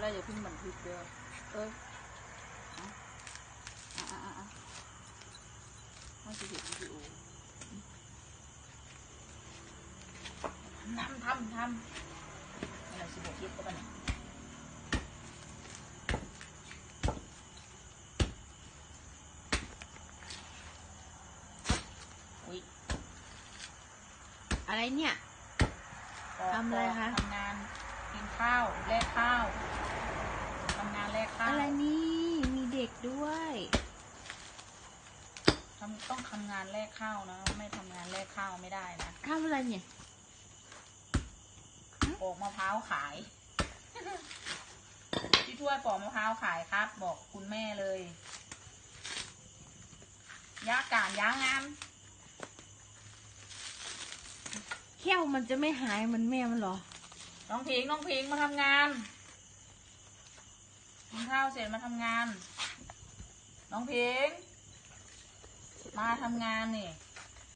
เพิ่งบันทึกเด้อเอออะอะอะอะเขาจะเห็นวิดีโอทำทำทำอะไรสิบหกยิบก็ปะเนี่ยอุ้ยอะไรเนี่ย ทำอะไรคะ ทำงานกินข้าวแลกข้าวทำงานแลกข้าว อะไรนี่มีเด็กด้วย ทำต้องทำงานแลกข้าวนะ ไม่ทำงานแลกข้าวไม่ได้นะทำอะไรเนี่ยปอกมะพร้าวขายพี่ถ้วยปอกมะพร้าวขายครับ บอกคุณแม่เลยยาการยางานแค่วมันจะไม่หายเหมันแม่มันเหรอ น้องพิงน้องพิงมาทำงานกินข้าวเสร็จมาทำงาน น้องพิง มาทำงานนี่